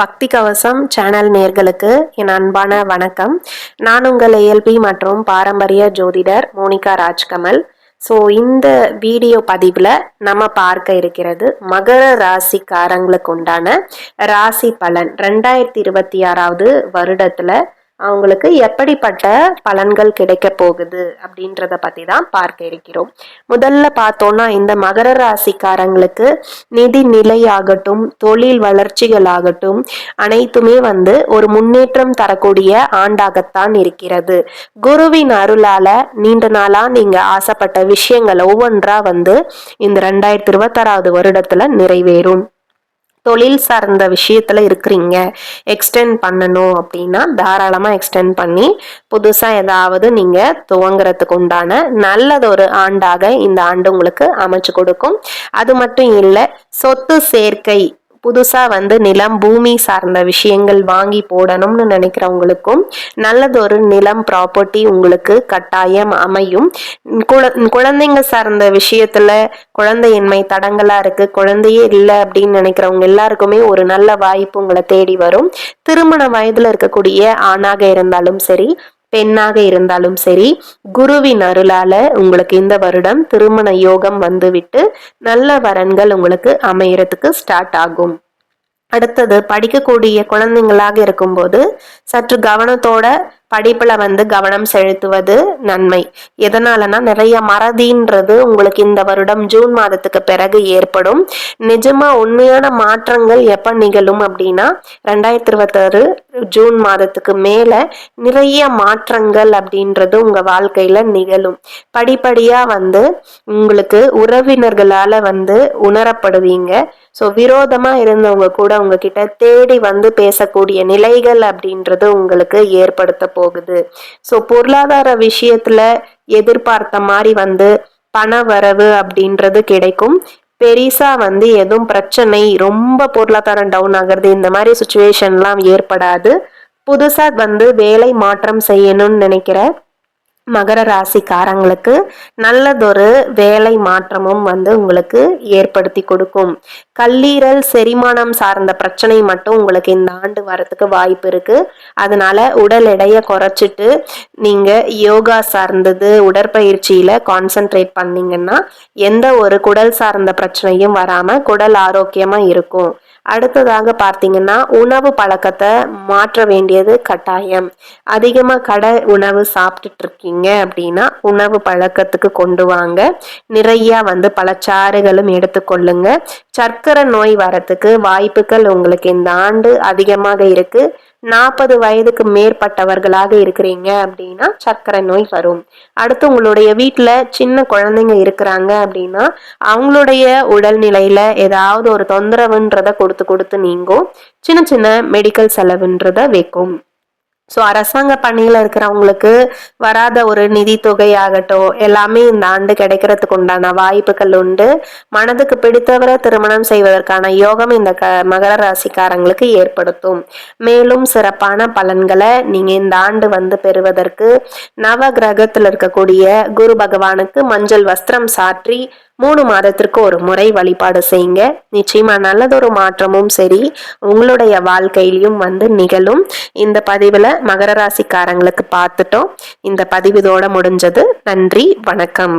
பக்தி கவசம் சேனல் நேர்களுக்கு என் அன்பான வணக்கம். நான் உங்கள் ஏஎல்பி மற்றும் பாரம்பரிய ஜோதிடர் மோனிகா ராஜ்கமல். ஸோ இந்த வீடியோ பதிவில் நம்ம பார்க்க இருக்கிறது மகர ராசிக்காரங்களுக்கு உண்டான ராசி பலன். ரெண்டாயிரத்தி இருபத்தி ஆறாவது வருடத்தில் அவங்களுக்கு எப்படிப்பட்ட பலன்கள் கிடைக்க போகுது அப்படின்றத பற்றி தான் பார்க்க இருக்கிறோம். முதல்ல பார்த்தோம்னா இந்த மகர ராசிக்காரங்களுக்கு நிதி நிலையாகட்டும் தொழில் வளர்ச்சிகள் ஆகட்டும் அனைத்துமே வந்து ஒரு முன்னேற்றம் தரக்கூடிய ஆண்டாகத்தான் இருக்கிறது. குருவின் அருளால நீண்ட நாளா நீங்க ஆசைப்பட்ட விஷயங்கள் ஒவ்வொன்றா வந்து இந்த ரெண்டாயிரத்தி இருபத்தாறாவது வருடத்துல நிறைவேறும். தொழில் சார்ந்த விஷயத்தில் இருக்கிறீங்க எக்ஸ்டெண்ட் பண்ணணும் அப்படின்னா தாராளமாக எக்ஸ்டெண்ட் பண்ணி புதுசாக ஏதாவது நீங்கள் துவங்குறதுக்கு உண்டான நல்லதொரு ஆண்டாக இந்த ஆண்டு உங்களுக்கு அமைச்சு கொடுக்கும். அது மட்டும் இல்லை சொத்து சேர்க்கை புதுசாக வந்து நிலம் பூமி சார்ந்த விஷயங்கள் வாங்கி போடணும்னு நினைக்கிறவங்களுக்கும் நல்லதொரு நிலம் ப்ராப்பர்ட்டி உங்களுக்கு கட்டாயம் அமையும். குழந்தைங்க சார்ந்த விஷயத்துல குழந்தையின்மை தடங்களா இருக்கு. குழந்தையே இல்லை அப்படின்னு நினைக்கிறவங்க எல்லாருக்குமே ஒரு நல்ல வாய்ப்பு உங்களை தேடி வரும். திருமண வயதுல இருக்கக்கூடிய ஆணாக இருந்தாலும் சரி பெண்ணாக இருந்தாலும் சரி குருவின் அருளால உங்களுக்கு இந்த வருடம் திருமண யோகம் வந்துவிட்டு நல்ல வரன்கள் உங்களுக்கு அமையறதுக்கு ஸ்டார்ட் ஆகும். அடுத்தது படிக்கக்கூடிய குழந்தைங்களாக இருக்கும்போது சற்று கவனத்தோட படிப்புல வந்து கவனம் செலுத்துவது நன்மை. எதனாலனா நிறைய மறதின்றது உங்களுக்கு இந்த வருடம் ஜூன் மாதத்துக்கு பிறகு ஏற்படும். நிஜமா உண்மையான மாற்றங்கள் எப்ப நிகழும் அப்படின்னா ரெண்டாயிரத்தி இருபத்தாறு ஜூன் மாதத்துக்கு மேலே நிறைய மாற்றங்கள் அப்படின்றது உங்கள் வாழ்க்கையில் நிகழும். படிப்படியாக வந்து உங்களுக்கு உறவினர்களால் வந்து உணரப்படுவீங்க. ஸோ விரோதமாக இருந்தவங்க கூட உங்ககிட்ட தேடி வந்து பேசக்கூடிய நிலைகள் அப்படின்றது உங்களுக்கு ஏற்படுத்த போகுது. ஸோ பொருளாதார விஷயத்தில் எதிர்பார்த்த மாதிரி வந்து பண வரவு அப்படின்றது கிடைக்கும். பெரிசா வந்து எதுவும் பிரச்சனை ரொம்ப பொருளாதாரம் டவுன் ஆகிறது இந்த மாதிரி சுச்சுவேஷன்லாம் ஏற்படாது. புதுசாக வந்து வேலை மாற்றம் செய்யணும்னு நினைக்கிற மகர ராசிக்காரங்களுக்கு நல்லதொரு வேலை மாற்றமும் வந்து உங்களுக்கு ஏற்படுத்தி கொடுக்கும். கல்லீரல் செரிமானம் சார்ந்த பிரச்சனை மட்டும் உங்களுக்கு இந்த ஆண்டு வரத்துக்கு வாய்ப்பு இருக்கு. அதனால உடல் எடையை குறைச்சிட்டு நீங்க யோகா சார்ந்தது உடற்பயிற்சியில கான்சென்ட்ரேட் பண்ணீங்கன்னா எந்த ஒரு குடல் சார்ந்த பிரச்சனையும் வராம குடல் ஆரோக்கியமா இருக்கும். அடுத்ததாக பார்த்தீங்கன்னா உணவு பழக்கத்தை மாற்ற வேண்டியது கட்டாயம். அதிகமாக கடை உணவு சாப்பிட்டுட்டு இருக்கீங்க அப்படின்னா உணவு பழக்கத்துக்கு கொண்டு வாங்க. நிறையா வந்து பழச்சாறுகளும் எடுத்துக்கொள்ளுங்க சர்க்கரை நோய் வரத்துக்கு வாய்ப்புகள் உங்களுக்கு இந்த ஆண்டு அதிகமாக இருக்குது நாற்பது வயதுக்கு மேற்பட்டவர்களாக இருக்கிறீங்க அப்படின்னா சர்க்கரை நோய் வரும். அடுத்து உங்களுடைய வீட்டில் சின்ன குழந்தைங்க இருக்கிறாங்க அப்படின்னா அவங்களுடைய உடல்நிலையில ஏதாவது ஒரு தொந்தரவுன்றதை கொடுத்து கொடுத்து நீங்கும். சின்ன சின்ன மெடிக்கல் செலவுன்றதை வைக்கும். ஸோ அரசாங்க பணியில் இருக்கிறவங்களுக்கு வராத ஒரு நிதி தொகையாகட்டும் எல்லாமே இந்த ஆண்டு கிடைக்கிறதுக்கு உண்டான வாய்ப்புகள் உண்டு. மனதுக்கு பிடித்தவரை திருமணம் செய்வதற்கான யோகம் இந்த க மகர ராசிக்காரங்களுக்கு ஏற்படுத்தும். மேலும் சிறப்பான பலன்களை நீங்கள் இந்த ஆண்டு வந்து பெறுவதற்கு நவ கிரகத்தில் இருக்கக்கூடிய குரு பகவானுக்கு மஞ்சள் வஸ்திரம் சாற்றி மூணு மாதத்திற்கு ஒரு முறை வழிபாடு செய்யுங்க. நிச்சயமா நல்லதொரு மாற்றமும் சரி உங்களுடைய வாழ்க்கையிலையும் வந்து நிகழும். இந்த பதிவில் மகர ராசிக்காரங்களுக்கு பார்த்துட்டோம். இந்த பதிவு இதோட முடிஞ்சது. நன்றி வணக்கம்.